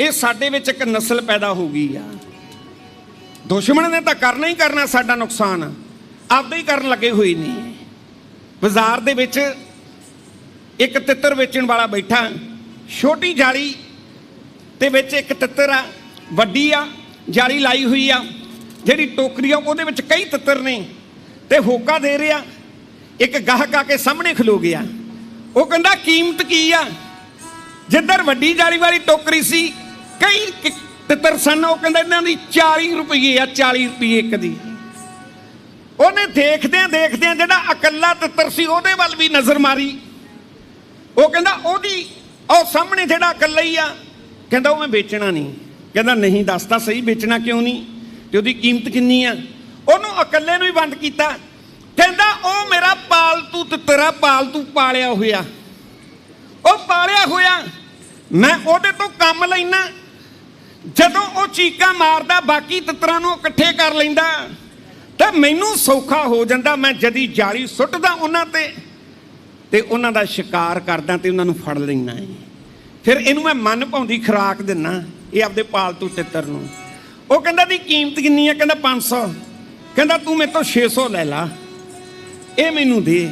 ਇਹ ਸਾਡੇ ਵਿੱਚ ਇੱਕ ਨਸਲ ਪੈਦਾ ਹੋ ਗਈ ਆ। ਦੁਸ਼ਮਣ ਨੇ ਤਾਂ ਕਰਨਾ ਹੀ ਕਰਨਾ ਸਾਡਾ ਨੁਕਸਾਨ। ਆਪਦੇ ਹੀ ਕਰਨ ਲੱਗੇ ਹੋਏ ਨੇ। ਬਾਜ਼ਾਰ ਦੇ ਵਿੱਚ ਇੱਕ ਤਿੱਤਰ ਵੇਚਣ ਵਾਲਾ ਬੈਠਾ। ਛੋਟੀ ਜਾਲੀ ਤੇ ਵਿੱਚ ਇੱਕ ਤਿੱਤਰ ਆ, ਵੱਡੀ ਆ, ਜਾਲੀ ਲਾਈ ਹੋਈ ਆ। ਜਿਹੜੀ ਟੋਕਰੀ ਆ, ਉਹਦੇ ਵਿੱਚ ਕਈ ਤਿੱਤਰ ਨੇ। ਤੇ ਹੋਕਾ ਦੇ ਰਿਹਾ। ਇੱਕ ਗਾਹਕ ਆ ਕੇ ਸਾਹਮਣੇ ਖਲੋ ਗਿਆ। ਉਹ ਕਹਿੰਦਾ, ਕੀਮਤ ਕੀ ਆ? ਜਿੱਧਰ ਵੱਡੀ ਜਾਲੀ ਵਾਲੀ ਟੋਕਰੀ ਸੀ ਕਈ ਤਿੱਤਰ ਸਨ ਉਹ ਕਹਿੰਦਾ ਇਹਨਾਂ ਦੀ 40 ਰੁਪਏ ਆ 40 ਰੁਪਏ ਇੱਕ ਦੀ। ਉਹਨੇ ਦੇਖਦਿਆਂ ਦੇਖਦਿਆਂ ਜਿਹੜਾ ਇਕੱਲਾ ਤਿੱਤਰ ਸੀ, ਉਹਦੇ ਵੱਲ ਵੀ ਨਜ਼ਰ ਮਾਰੀ। ਉਹ ਕਹਿੰਦਾ, ਉਹਦੀ ਉਹ ਸਾਹਮਣੇ ਜਿਹੜਾ ਇਕੱਲਾ ਹੀ ਆ, ਕਹਿੰਦਾ, ਉਹ ਮੈਂ ਵੇਚਣਾ ਨਹੀਂ। ਕਹਿੰਦਾ, ਨਹੀਂ ਦੱਸਦਾ ਸਹੀ, ਵੇਚਣਾ ਕਿਉਂ ਨਹੀਂ? ਤੇ ਉਹਦੀ ਕੀਮਤ ਕਿੰਨੀ ਆ? ਉਹਨੂੰ ਇਕੱਲੇ ਨੂੰ ਹੀ ਬੰਦ ਕੀਤਾ। ਕਹਿੰਦਾ, ਉਹ ਮੇਰਾ ਪਾਲਤੂ ਤਿੱਤਰ ਆ, ਪਾਲਤੂ ਪਾਲਿਆ ਹੋਇਆ। ਉਹ ਪਾਲਿਆ ਹੋਇਆ। ਮੈਂ ਉਹਦੇ ਤੋਂ ਕੰਮ ਲੈਣਾ ਜਦੋਂ ਉਹ ਚੀਕਾਂ ਮਾਰਦਾ, ਬਾਕੀ ਤਿੱਤਰਾਂ ਨੂੰ ਇਕੱਠੇ ਕਰ ਲੈਂਦਾ, ਤਾਂ ਮੈਨੂੰ ਸੌਖਾ ਹੋ ਜਾਂਦਾ। ਮੈਂ ਜਦੀ ਜਾਲੀ ਸੁੱਟਦਾ ਉਹਨਾਂ ਤੇ ਤੇ ਉਹਨਾਂ ਦਾ ਸ਼ਿਕਾਰ ਕਰਦਾ ਤੇ ਉਹਨਾਂ ਨੂੰ ਫੜ ਲੈਣਾ ਹੈ ਫਿਰ ਇਹਨੂੰ ਮੈਂ ਮਨ ਪਾਉਂਦੀ, ਖਰਾਕ ਦਿੰਨਾ, ਇਹ ਆਪਦੇ ਪਾਲਤੂ ਤਿੱਤਰ ਨੂੰ। ਉਹ ਕਹਿੰਦਾ, ਦੀ ਕੀਮਤ ਕਿੰਨੀ ਹੈ ਕਹਿੰਦਾ 500 ਕਹਿੰਦਾ, ਤੂੰ ਮੇਰੇ ਤੋਂ 600 ਲੈ ਲਾ। ਇਹ ਮੈਨੂੰ ਦੇ।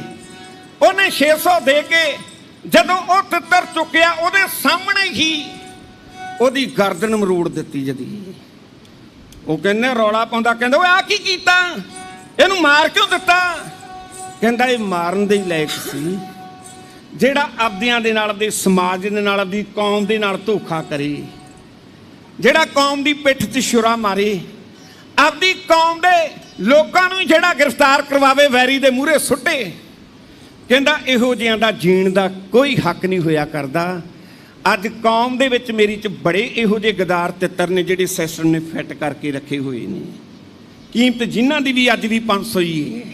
ਉਹਨੇ 600 ਦੇ ਕੇ ਜਦੋਂ ਉਹ ਤਿੱਤਰ ਚੁੱਕਿਆ, ਉਹਦੇ ਸਾਹਮਣੇ ਹੀ ਉਹਦੀ ਗਰਦਨ ਮਰੋੜ ਦਿੱਤੀ ਜਦੀ। ਉਹ ਕਹਿੰਦੇ, ਰੌਲਾ ਪਾਉਂਦਾ, ਕਹਿੰਦਾ, ਓਏ ਆ ਕੀ ਕੀਤਾ? ਇਹਨੂੰ ਮਾਰ ਕਿਉਂ ਦਿੱਤਾ? ਕਹਿੰਦਾ, ਇਹ ਮਾਰਨ ਦੇ ਹੀ ਲਾਇਕ ਸੀ। ਜਿਹੜਾ ਆਪਦਿਆਂ ਦੇ ਨਾਲ ਦੇ, ਸਮਾਜ ਦੇ ਨਾਲ ਆਪਦੀ ਕੌਮ ਦੇ ਨਾਲ ਧੋਖਾ ਕਰੇ। ਜਿਹੜਾ ਕੌਮ ਦੀ ਪਿੱਠ 'ਚ ਛੁਰਾ ਮਾਰੇ। ਆਪਦੀ ਕੌਮ ਦੇ ਲੋਕਾਂ ਨੂੰ ਜਿਹੜਾ ਗ੍ਰਿਫਤਾਰ ਕਰਵਾਵੇ, ਵੈਰੀ ਦੇ ਮੂਹਰੇ ਸੁੱਟੇ। ਕਹਿੰਦਾ, ਇਹੋ ਜਿਹਿਆਂ ਦਾ ਜੀਣ ਦਾ ਕੋਈ ਹੱਕ ਨਹੀਂ ਹੋਇਆ ਕਰਦਾ। ਅੱਜ ਕੌਮ ਦੇ ਵਿੱਚ ਮੇਰੀ ਚ ਬੜੇ ਇਹੋ ਜਿਹੇ ਗਦਾਰ ਤਿੱਤਰ ਨੇ ਜਿਹੜੇ ਸਿਸਟਮ ਨੇ ਫਿੱਟ ਕਰਕੇ ਰੱਖੇ ਹੋਏ ਨੇ। ਕੀਮਤ ਜਿਨ੍ਹਾਂ ਦੀ ਵੀ ਅੱਜ ਵੀ 500 ਹੀ ਹੈ।